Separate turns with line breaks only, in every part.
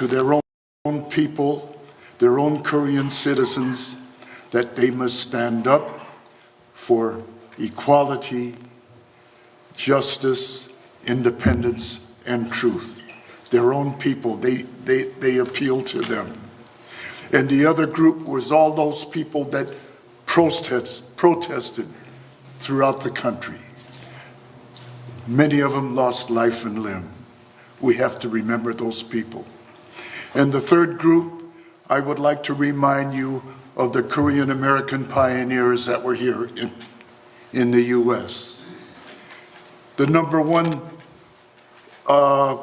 to their own people, their own Korean citizens, that they must stand up for equality, justice, independence, and truth. Their own people, they, they, they appeal to them. And the other group was all those people that protest, protested throughout the country. Many of them lost life and limb. We have to remember those people. And the third group, I would like to remind you of the Korean American pioneers that were here in, in the U.S. The number one uh,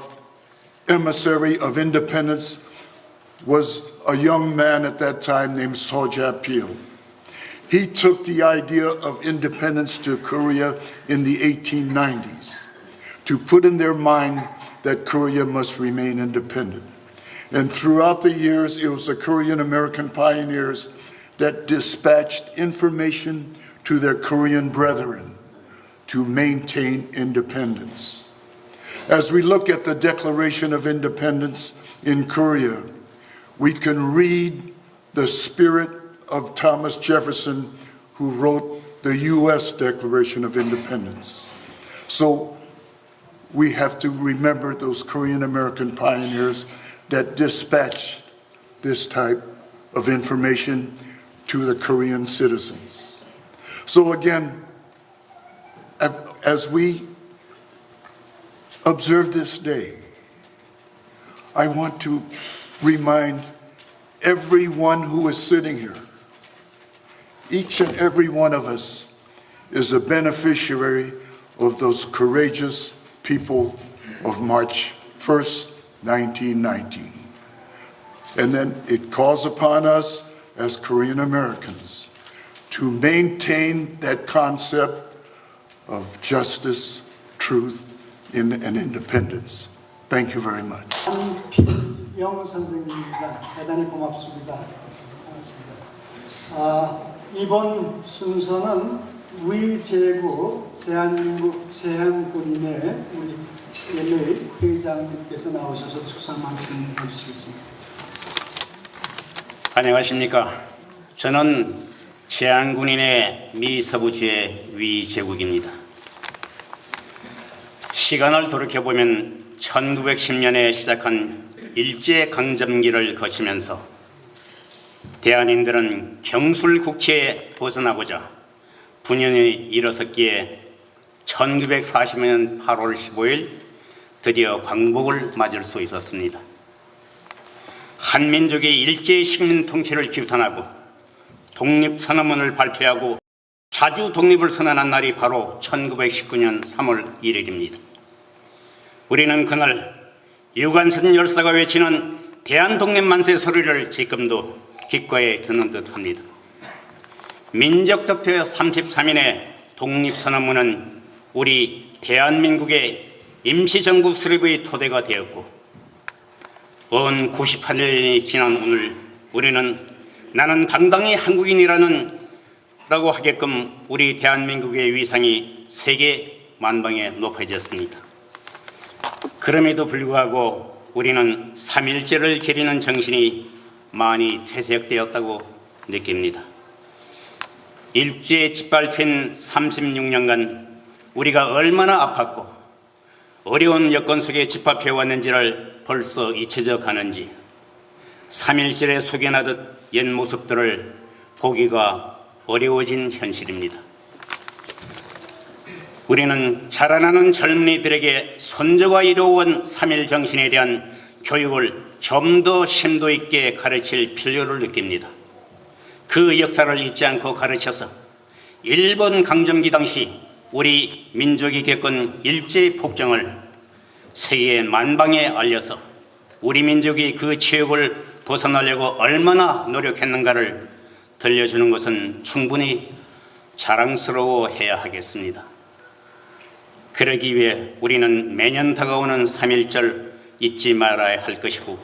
emissary of independence was a young man at that time named Soja Pil. He took the idea of independence to Korea in the 1890s to put in their mind that Korea must remain independent. And throughout the years, it was the Korean American pioneers that dispatched information to their Korean brethren to maintain independence. As we look at the Declaration of Independence in Korea, we can read the spirit of Thomas Jefferson, who wrote the U.S. Declaration of Independence. So we have to remember those Korean American pioneers that dispatched this type of information to the Korean citizens. So again, as we observe this day, I want to remind everyone who is sitting here, each and every one of us is a beneficiary of those courageous people of March 1st, 1919. And then it calls upon us as Korean Americans to maintain that concept of justice, truth, in- and independence. Thank you very much.
영훈 선생님입니다. 대단히 고맙습니다. 고맙습니다. 아, 이번 순서는 위제구 대한민국 세한군인의 우리 LA 회장님께서 나오셔서 축사 말씀 해주시겠습니다.
안녕하십니까. 저는 제안군인의 미 서부지의 위제국입니다. 시간을 돌이켜보면 1910년에 시작한 일제강점기를 거치면서 대한인들은 경술국회에 벗어나고자 분연히 일어섰기에 1940년 8월 15일 드디어 광복을 맞을 수 있었습니다. 한민족의 일제 식민 통치를 규탄하고 독립선언문을 발표하고 자주 독립을 선언한 날이 바로 1919년 3월 1일입니다. 우리는 그날 유관선 열사가 외치는 대한독립만세 소리를 지금도 귓가에 듣는 듯합니다. 민족투표 33인의 독립선언문은 우리 대한민국의 임시정부 수립의 토대가 되었고 언 98년이 지난 오늘 우리는 나는 당당히 한국인이라는 라고 하게끔 우리 대한민국의 위상이 세계 만방에 높아졌습니다. 그럼에도 불구하고 우리는 3일째를 기리는 정신이 많이 퇴색되었다고 느낍니다. 일제에 짓밟힌 36년간 우리가 얼마나 아팠고 어려운 여건 속에 집합해 왔는지를 벌써 잊혀져 가는지 3일절에 숙연하듯 옛 모습들을 보기가 어려워진 현실입니다. 우리는 자라나는 젊은이들에게 선조가 이루어온 3일 정신에 대한 교육을 좀 더 심도 있게 가르칠 필요를 느낍니다. 그 역사를 잊지 않고 가르쳐서 일본 강점기 당시 우리 민족이 겪은 일제 폭정을 세계 만방에 알려서 우리 민족이 그 치욕을 벗어나려고 얼마나 노력했는가를 들려주는 것은 충분히 자랑스러워해야 하겠습니다. 그러기 위해 우리는 매년 다가오는 3.1절 잊지 말아야 할 것이고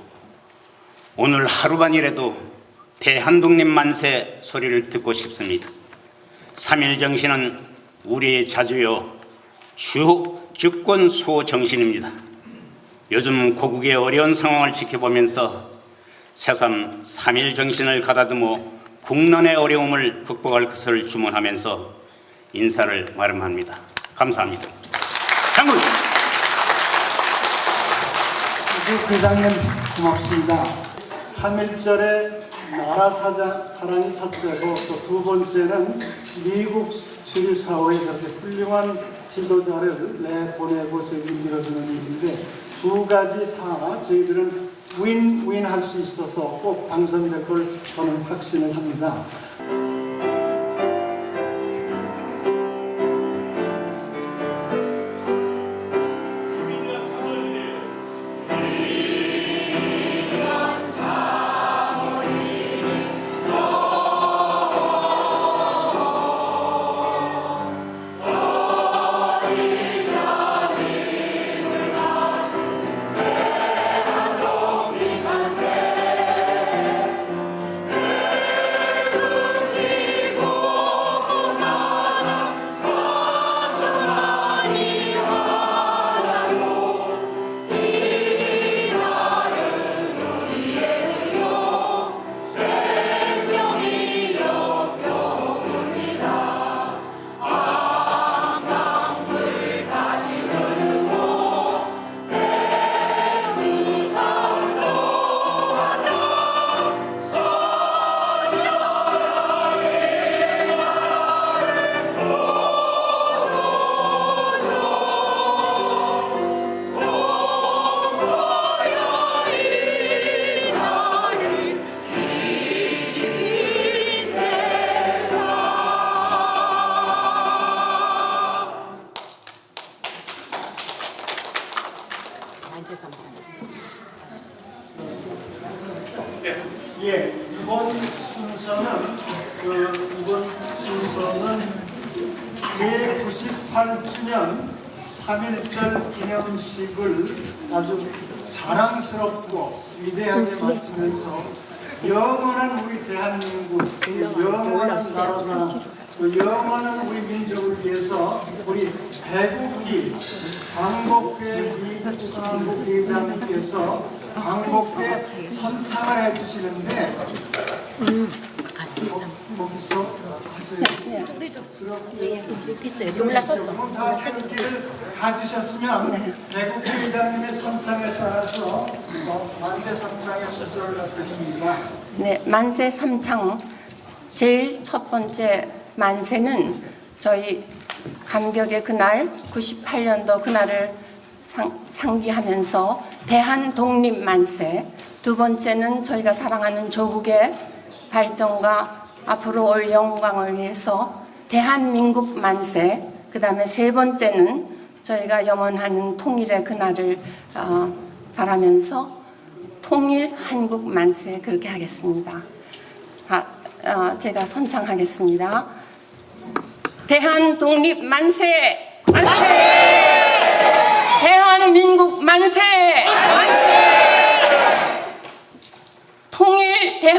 오늘 하루만이라도 대한독립 만세 소리를 듣고 싶습니다. 3.1 정신은 우리의 자주요 주, 주권 수호 정신입니다. 요즘 고국의 어려운 상황을 지켜보면서 새삼 3일 정신을 가다듬어 국난의 어려움을 극복할 것을 주문하면서 인사를 마련합니다. 감사합니다. 장군!
이수 회장님 고맙습니다. 3일절에 나라 사자, 사랑이 첫째고 또 두 번째는 미국 주류 사회에 저렇게 훌륭한 지도자를 내보내고 저희를 밀어주는 일인데 두 가지 다 저희들은 윈윈 할 수 있어서 꼭 당선될 걸 저는 확신을 합니다. 5.18주년 3.1절 기념식을 아주 자랑스럽고 위대하게 마치면서 영원한 우리 대한민국, 영원한 나라사, 영원한 우리 민족을 위해서 우리 배국기 강복회 미국한국 회장님께서 광복회 선창을 해주시는데 거기서 하세요.
있어요. 여기 올라섰어.
조금 다 태극기를 가지셨으면 배국 회장님의 선창에 따라서 어, 만세 선창의 순서를 갖겠습니다.
네, 만세 삼창 제일 첫 번째 만세는 저희 감격의 그날 98년도 그날을 상, 상기하면서 대한 독립 만세 두 번째는 저희가 사랑하는 조국의 발전과 앞으로 올 영광을 위해서 대한민국 만세 그 다음에 세 번째는 저희가 염원하는 통일의 그날을 어, 바라면서 통일 한국 만세 그렇게 하겠습니다. 아, 어, 제가 선창하겠습니다. 대한 독립 만세! 만세! 대한민국 만세! 만세!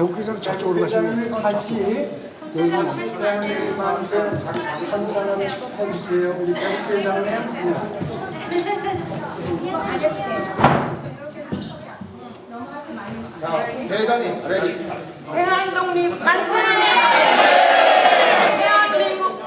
배우부 회장 저쪽으로 가시면
다시 다시 대한민국 만세 선창을 해주세요. 우리 배국 회장님. 네.
대한 독립 만세! 대한민국